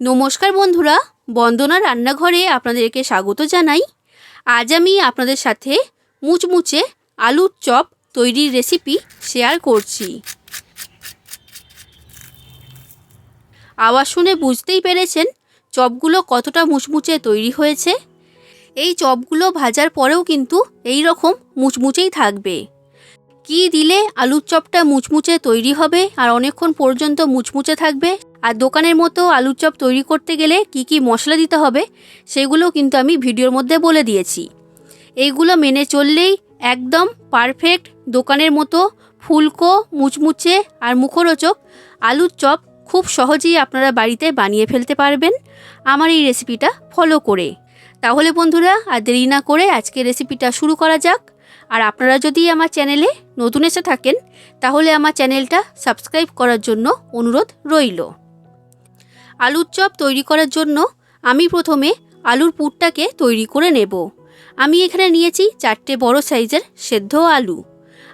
নমস্কার বন্ধুরা, বন্দনা রান্নাঘরে আপনাদেরকে স্বাগত জানাই। আজ আমি আপনাদের সাথে মুচমুচে আলুর চপ তৈরির রেসিপি শেয়ার করছি। আওয়াজ শুনে বুঝতেই পেরেছেন চপগুলো কতটা মুচমুচে তৈরি হয়েছে। এই চপগুলো ভাজার পরেও কিন্তু এই রকম মুচমুচেই থাকবে। কি দিলে আলুর চপটা মুচমুচে তৈরি হবে আর অনেকক্ষণ পর্যন্ত মুচমুচে থাকবে আর দোকানের মতো আলুর চপ তৈরি করতে গেলে কি কি মশলা দিতে হবে, সেগুলো কিন্তু আমি ভিডিওর মধ্যে বলে দিয়েছি। এইগুলো মেনে চললেই একদম পারফেক্ট দোকানের মতো ফুলকো, মুচমুচে আর মুখরোচক আলুর চপ খুব সহজেই আপনারা বাড়িতে বানিয়ে ফেলতে পারবেন। আমার এই রেসিপিটা ফলো করে। তাহলে বন্ধুরা, আর দেরি না করে আজকে রেসিপিটা শুরু করা যাক। আর আপনারা যদি আমার চ্যানেলে নতুন এসে থাকেন, তাহলে আমার চ্যানেলটা সাবস্ক্রাইব করার জন্য অনুরোধ রইল। আলুর চপ তৈরি করার জন্য আমি প্রথমে আলুর পুরটাকে তৈরি করে নেব। আমি এখানে নিয়েছি চারটে বড় সাইজের সেদ্ধ আলু।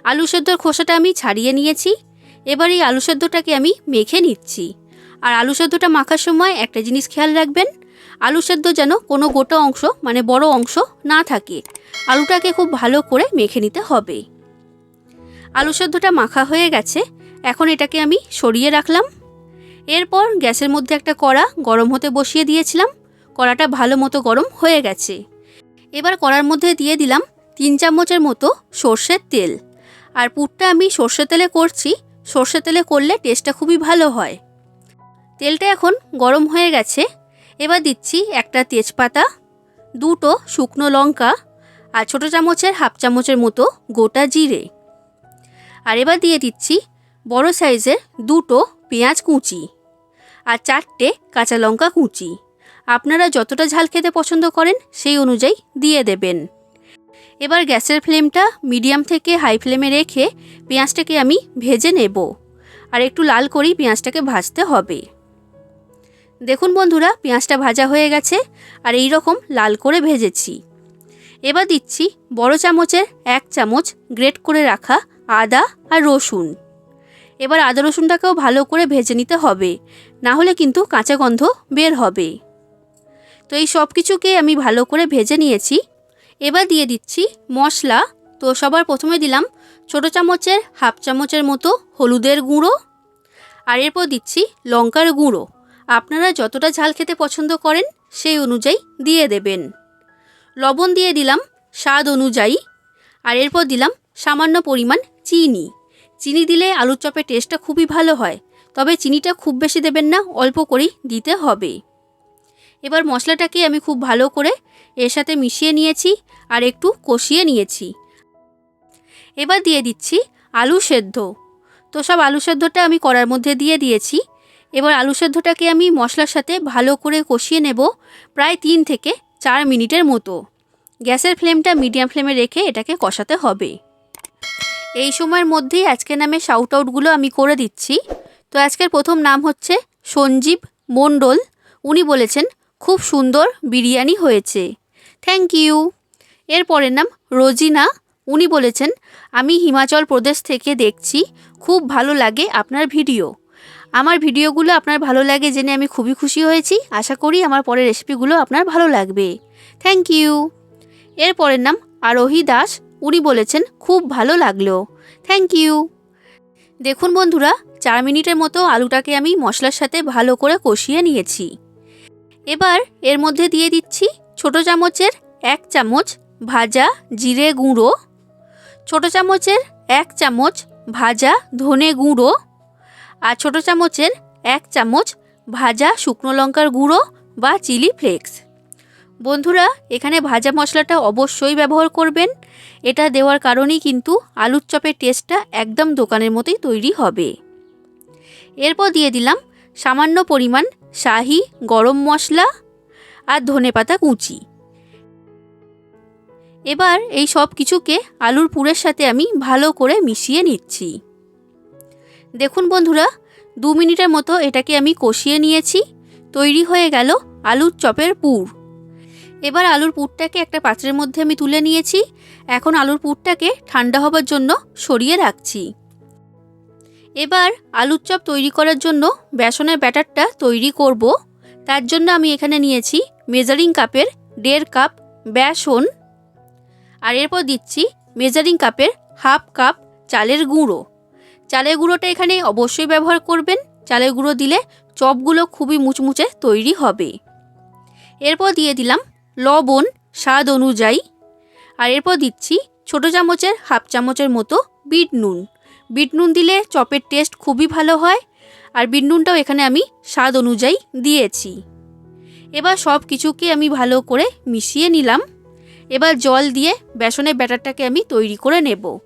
আলু সেদ্ধর খোসাটা আমি ছাড়িয়ে নিয়েছি। এবার এই আলু সেদ্ধটাকে আমি মেখে নিচ্ছি। আর আলু সেদ্ধটা মাখার সময় একটা জিনিস খেয়াল রাখবেন, আলু সেদ্ধ যেন কোনো গোটা অংশ মানে বড় অংশ না থাকে। আলুটাকে খুব ভালো করে মেখে নিতে হবে। আলু সেদ্ধটা মাখা হয়ে গেছে। এখন এটাকে আমি সরিয়ে রাখলাম। এরপর গ্যাসের মধ্যে একটা কড়া গরম হতে বসিয়ে দিয়েছিলাম। কড়াটা ভালো মতো গরম হয়ে গেছে। এবার কড়ার মধ্যে দিয়ে দিলাম তিন চামচের মতো সর্ষের তেল। আর পুরটা আমি সর্ষে তেলে করছি। সর্ষে তেলে করলে টেস্টটা খুবই ভালো হয়। তেলটা এখন গরম হয়ে গেছে। এবার দিচ্ছি একটা তেজপাতা, দুটো শুকনো লঙ্কা আর ছোটো চামচের হাফ চামচের মতো গোটা জিরে। আর এবার দিয়ে দিচ্ছি বড় সাইজের দুটো পেঁয়াজ কুচি। আর চারটে কাঁচা লঙ্কা কুচি। আপনারা যতটা ঝাল খেতে পছন্দ করেন, সেই অনুযায়ী দিয়ে দেবেন। এবার গ্যাসের ফ্লেমটা মিডিয়াম থেকে হাই ফ্লেমে রেখে পেঁয়াজটাকে আমি ভেজে নেব। আর একটু লাল করেই পেঁয়াজটাকে ভাজতে হবে। দেখুন বন্ধুরা, পেঁয়াজটা ভাজা হয়ে গেছে, আর এই রকম লাল করে ভেজেছি। এবার দিচ্ছি বড় চামচের এক চামচ গ্রেট করে রাখা আদা আর রসুন। এবার আদা রসুনটাকেও ভালো করে ভেজে নিতে হবে। না হলে কিন্তু কাঁচা গন্ধ বের হবে। তো এই সব কিছুকে আমি ভালো করে ভেজে নিয়েছি। এবার দিয়ে দিচ্ছি মশলা। তো সবার প্রথমে দিলাম ছোটো চামচের, হাফ চামচের মতো হলুদের গুঁড়ো। আর এরপর দিচ্ছি লঙ্কার গুঁড়ো। আপনারা যতটা ঝাল খেতে পছন্দ করেন সেই অনুযায়ী দিয়ে দেবেন। লবণ দিয়ে দিলাম স্বাদ অনুযায়ী। আর এরপর দিলাম সামান্য পরিমাণ চিনি। চিনি দিলে আলুর চপের টেস্টটা খুবই ভালো হয়, তবে চিনিটা খুব বেশি দেবেন না, অল্প করেই দিতে হবে। এবার মশলাটাকে আমি খুব ভালো করে এর সাথে মিশিয়ে নিয়েছি আর একটু কষিয়ে নিয়েছি। এবার দিয়ে দিচ্ছি আলু সেদ্ধ। তো সব আলু সেদ্ধটা আমি কড়ার মধ্যে দিয়ে দিয়েছি। এবার আলু সেদ্ধটাকে আমি মশলার সাথে ভালো করে কষিয়ে নেব প্রায় তিন থেকে চার মিনিটের মতো। গ্যাসের ফ্লেমটা মিডিয়াম ফ্লেমে রেখে এটাকে কষাতে হবে। এই সময়ের মধ্যেই আজকের নামে শাউট আউটগুলো আমি করে দিচ্ছি। তো আজকের প্রথম নাম হচ্ছে সঞ্জীব মণ্ডল। উনি বলেছেন, খুব সুন্দর বিরিয়ানি হয়েছে। থ্যাংক ইউ এরপরের নাম রোজিনা। উনি বলেছেন, আমি হিমাচল প্রদেশ থেকে দেখছি, খুব ভালো লাগে আপনার ভিডিও। আমার ভিডিওগুলো আপনার ভালো লাগে জেনে আমি খুবই খুশি হয়েছি। আশা করি আমার পরের রেসিপিগুলো আপনার ভালো লাগবে। থ্যাংক ইউ এরপরের নাম আরোহী দাস। উনি বলেছেন, খুব ভালো লাগল। থ্যাংক ইউ দেখুন বন্ধুরা, চার মিনিটের মতো আলুটাকে আমি মশলার সাথে ভালো করে কষিয়ে নিয়েছি। এবার এর মধ্যে দিয়ে দিচ্ছি ছোটো চামচের এক চামচ ভাজা জিরে গুঁড়ো, ছোটো চামচের এক চামচ ভাজা ধনে গুঁড়ো আর ছোটো চামচের এক চামচ ভাজা শুকনো লঙ্কার গুঁড়ো বা চিলি ফ্লেক্স। বন্ধুরা, এখানে ভাজা মশলাটা অবশ্যই ব্যবহার করবেন। এটা দেওয়ার কারণেই কিন্তু আলুর চপের টেস্টটা একদম দোকানের মতোই তৈরি হবে। এরপর দিয়ে দিলাম সামান্য পরিমাণ শাহি গরম মশলা আর ধনেপাতা কুচি। এবার এই সব কিছুকে আলুর পুরের সাথে আমি ভালো করে মিশিয়ে নিচ্ছি। দেখুন বন্ধুরা, দু মিনিটের মতো এটাকে আমি কষিয়ে নিয়েছি। তৈরি হয়ে গেল আলুর চপের পুর। এবার আলুর পুরটাকে একটা পাত্রের মধ্যে আমি তুলে নিয়েছি। এখন আলুর পুরটাকে ঠান্ডা হবার জন্য সরিয়ে রাখছি। এবার আলুর চপ তৈরি করার জন্য বেসনের ব্যাটারটা তৈরি করব। তার জন্য আমি এখানে নিয়েছি মেজারিং কাপের দেড় কাপ বেসন। আর এরপর দিচ্ছি মেজারিং কাপের হাফ কাপ চালের গুঁড়ো। চালের গুঁড়োটা এখানে অবশ্যই ব্যবহার করবেন। চালের গুঁড়ো দিলে চপগুলো খুবই মুচমুচে তৈরি হবে। এরপর দিয়ে দিলাম লবণ, স্বাদ অনুযায়ী। আর এরপর দিচ্ছি ছোটো চামচের, হাফ চামচের মতো বিট নুন। বিট নুন দিলে চপের টেস্ট খুবই ভালো হয়। আর বিট নুনটাও এখানে আমি স্বাদ অনুযায়ী দিয়েছি। এবার সব কিছুকে আমি ভালো করে মিশিয়ে নিলাম। এবার জল দিয়ে বেসনের ব্যাটারটাকে আমি তৈরি করে নেব।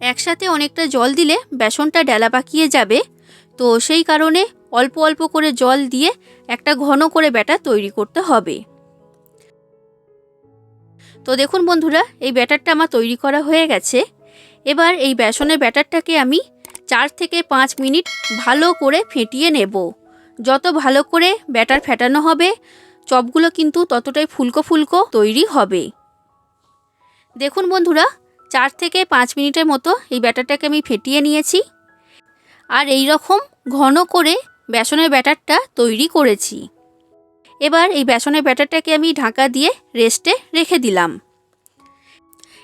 একসাথে অনেকটা জল দিলে বেসনটা ডেলা পাকিয়ে যাবে। তো সেই কারণে অল্প অল্প করে জল দিয়ে একটা ঘন করে ব্যাটার তৈরি করতে হবে। তো দেখুন বন্ধুরা, এই ব্যাটারটা আমার তৈরি করা হয়ে গেছে। এবার এই বেসনের ব্যাটারটাকে আমি চার থেকে পাঁচ মিনিট ভালো করে ফেটিয়ে নেব। যত ভালো করে ব্যাটার ফেটানো হবে, চপগুলো কিন্তু ততটাই ফুলকো ফুলকো তৈরি হবে। দেখুন বন্ধুরা, চার থেকে পাঁচ মিনিটের মতো এই ব্যাটারটাকে আমি ফেটিয়ে নিয়েছি। আর এই রকম ঘন করে বেসনের ব্যাটারটা তৈরি করেছি। এবার এই বেসনের ব্যাটারটাকে আমি ঢাকা দিয়ে রেস্টে রেখে দিলাম।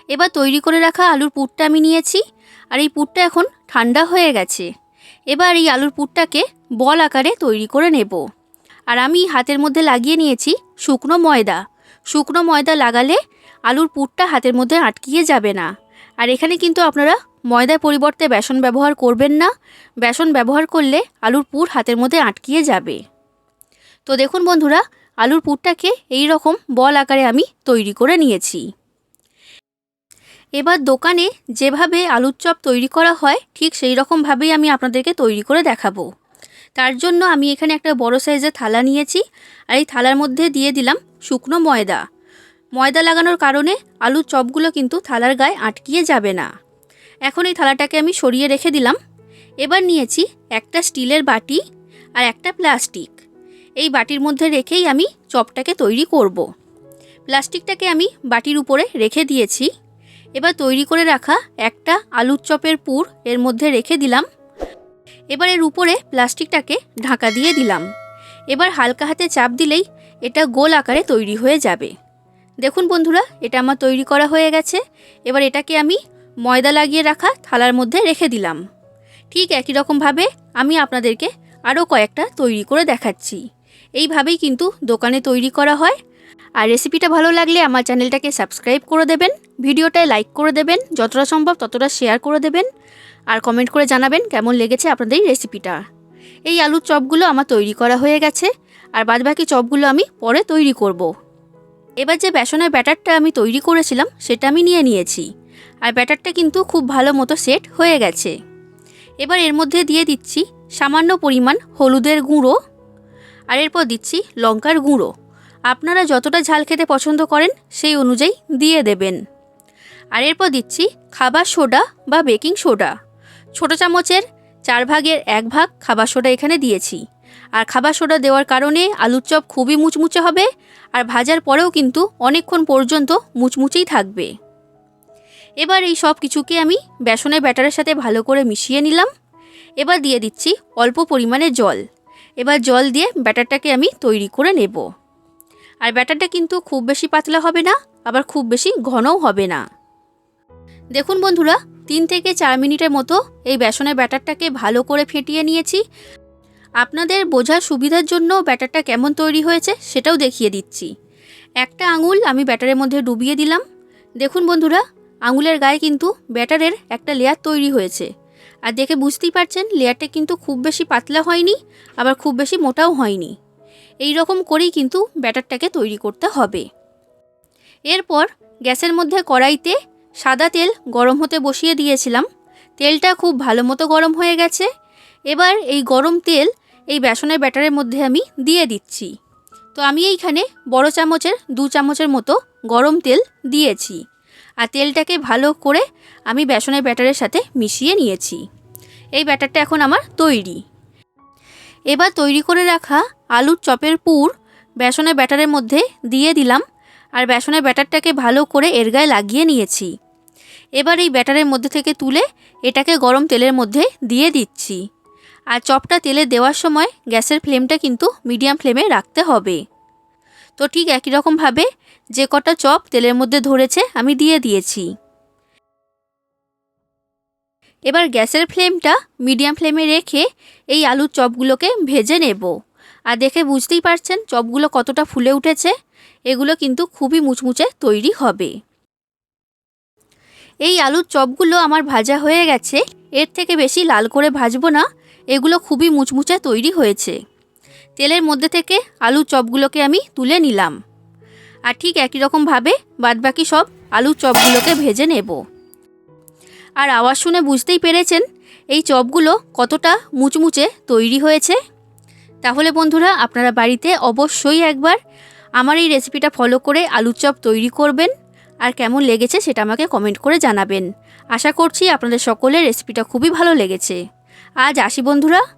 এবার তৈরি করে রাখা আলুর পুরটা আমি নিয়েছি, আর এই পুরটা এখন ঠান্ডা হয়ে গেছে। এবার এই আলুর পুরটাকে বল আকারে তৈরি করে নেব। আর আমি হাতের মধ্যে লাগিয়ে নিয়েছি শুকনো ময়দা। শুকনো ময়দা লাগালে আলুর পুরটা হাতের মধ্যে আটকিয়ে যাবে না। আর এখানে কিন্তু আপনারা ময়দার পরিবর্তে বেসন ব্যবহার করবেন না। বেসন ব্যবহার করলে আলুর পুর হাতের মধ্যে আটকিয়ে যাবে। তো দেখুন বন্ধুরা, আলুর পুরটাকে এই রকম বল আকারে আমি তৈরি করে নিয়েছি। এবার দোকানে যেভাবে আলুর চপ তৈরি করা হয়, ঠিক সেই রকমভাবেই আমি আপনাদেরকে তৈরি করে দেখাবো। তার জন্য আমি এখানে একটা বড় সাইজের থালা নিয়েছি, আর এই থালার মধ্যে দিয়ে দিলাম শুকনো ময়দা। ময়দা লাগানোর কারণে আলুর চপগুলো কিন্তু থালার গায়ে আটকিয়ে যাবে না। এখন এই থালাটাকে আমি সরিয়ে রেখে দিলাম। এবার নিয়েছি একটা স্টিলের বাটি আর একটা প্লাস্টিক। এই বাটির মধ্যে রেখেই আমি চপটাকে তৈরি করব। প্লাস্টিকটাকে আমি বাটির উপরে রেখে দিয়েছি। এবার তৈরি করে রাখা একটা আলুর চপের পুর এর মধ্যে রেখে দিলাম। এবার এর উপরে প্লাস্টিকটাকে ঢাকা দিয়ে দিলাম। এবার হালকা হাতে চাপ দিলেই এটা গোল আকারে তৈরি হয়ে যাবে। দেখুন বন্ধুরা, এটা আমার তৈরি করা হয়ে গেছে। এবার এটাকে আমি ময়দা লাগিয়ে রাখা থালার মধ্যে রেখে দিলাম। ঠিক একই রকমভাবে আমি আপনাদেরকে আরও কয়েকটা তৈরি করে দেখাচ্ছি। এইভাবেই কিন্তু দোকানে তৈরি করা হয়। আর রেসিপিটা ভালো লাগলে আমার চ্যানেলটাকে সাবস্ক্রাইব করে দেবেন, ভিডিওটায় লাইক করে দেবেন, যতটা সম্ভব ততটা শেয়ার করে দেবেন, আর কমেন্ট করে জানাবেন কেমন লেগেছে আপনাদের এই রেসিপিটা এই আলুর চপগুলো আমার তৈরি করা হয়ে গেছে, আর বাদবাকি চপগুলো আমি পরে তৈরি করব। এবার যে বেসনের ব্যাটারটা আমি তৈরি করেছিলাম, সেটা আমি নিয়ে নিয়েছি, আর ব্যাটারটা কিন্তু খুব ভালো মতো সেট হয়ে গেছে। এবার এর মধ্যে দিয়ে দিচ্ছি সামান্য পরিমাণ হলুদের গুঁড়ো আর এরপর দিচ্ছি লঙ্কার গুঁড়ো। আপনারা যতটা ঝাল খেতে পছন্দ করেন, সেই অনুযায়ী দিয়ে দেবেন। আর এরপর দিচ্ছি খাবার সোডা বা বেকিং সোডা। ছোটো চামচের চার ভাগের এক ভাগ খাবার সোডা এখানে দিয়েছি। আর খাবার সোডা দেওয়ার কারণে আলুর চপ খুবই মুচমুচে হবে, আর ভাজার পরেও কিন্তু অনেকক্ষণ পর্যন্ত মুচমুচেই থাকবে। এবার এই সব কিছুকে আমি বেসনের ব্যাটারের সাথে ভালো করে মিশিয়ে নিলাম। এবার দিয়ে দিচ্ছি অল্প পরিমাণে জল। এবার জল দিয়ে ব্যাটারটাকে আমি তৈরি করে নেব। আর ব্যাটারটা কিন্তু খুব বেশি পাতলা হবে না, আবার খুব বেশি ঘনও হবে না। দেখুন বন্ধুরা, তিন থেকে চার মিনিটের মতো এই বেসনের ব্যাটারটাকে ভালো করে ফেটিয়ে নিয়েছি। আপনাদের বোঝার সুবিধার জন্য ব্যাটারটা কেমন তৈরি হয়েছে সেটাও দেখিয়ে দিচ্ছি। একটা আঙুল আমি ব্যাটারের মধ্যে ডুবিয়ে দিলাম। দেখুন বন্ধুরা, আঙুলের গায়ে কিন্তু ব্যাটারের একটা লেয়ার তৈরি হয়েছে। আর দেখে বুঝতেই পারছেন, লেয়ারটা কিন্তু খুব বেশি পাতলা হয়নি, আবার খুব বেশি মোটাও হয়নি। এই রকম করেই কিন্তু ব্যাটারটাকে তৈরি করতে হবে। এরপর গ্যাসের মধ্যে কড়াইতে সাদা তেল গরম হতে বসিয়ে দিয়েছিলাম। তেলটা খুব ভালো মতো গরম হয়ে গেছে। এবার এই গরম তেল এই বেসনের ব্যাটারের মধ্যে আমি দিয়ে দিচ্ছি। তো আমি এইখানে বড় চামচের, দু চামচের মতো গরম তেল দিয়েছি। আর তেলটাকে ভালো করে আমি বেসনের ব্যাটারের সাথে মিশিয়ে নিয়েছি। এই ব্যাটারটা এখন আমার তৈরি। এবার তৈরি করে রাখা আলুর চপের পুর বেসনের ব্যাটারের মধ্যে দিয়ে দিলাম আর বেসনের ব্যাটারটাকে ভালো করে এর গায়ে লাগিয়ে নিয়েছি। এবার এই ব্যাটারের মধ্যে থেকে তুলে এটাকে গরম তেলের মধ্যে দিয়ে দিচ্ছি। আর চপটা তেলে দেওয়ার সময় গ্যাসের ফ্লেমটা কিন্তু মিডিয়াম ফ্লেমে রাখতে হবে। তো ঠিক একই রকমভাবে যে কটা চপ তেলের মধ্যে ধরেছে, আমি দিয়ে দিয়েছি। এবার গ্যাসের ফ্লেমটা মিডিয়াম ফ্লেমে রেখে এই আলুর চপগুলোকে ভেজে নেব। আর দেখে বুঝতেই পারছেন চপগুলো কতটা ফুলে উঠেছে, এগুলো কিন্তু খুবই মুচমুচে তৈরি হবে। এই আলুর চপগুলো আমার ভাজা হয়ে গেছে, এর থেকে বেশি লাল করে ভাজবো না, এগুলো খুবই মুচমুচে তৈরি হয়েছে। তেলের মধ্যে থেকে আলুর চপগুলোকে আমি তুলে নিলাম। আর ঠিক একই রকমভাবে বাদবাকি সব আলুর চপগুলোকে ভেজে নেব। আর আওয়াজ শুনে বুঝতেই পেরেছেন এই চপগুলো কতটা মুচমুচে তৈরি হয়েছে? তাহলে বন্ধুরা, আপনারা বাড়িতে অবশ্যই একবার আমার এই রেসিপিটা ফলো করে আলুর চপ তৈরি করবেন। আর কেমন লেগেছে সেটা আমাকে কমেন্ট করে জানাবেন। আশা করছি আপনাদের সকলের রেসিপিটা খুবই ভালো লেগেছে। আজ আসি বন্ধুরা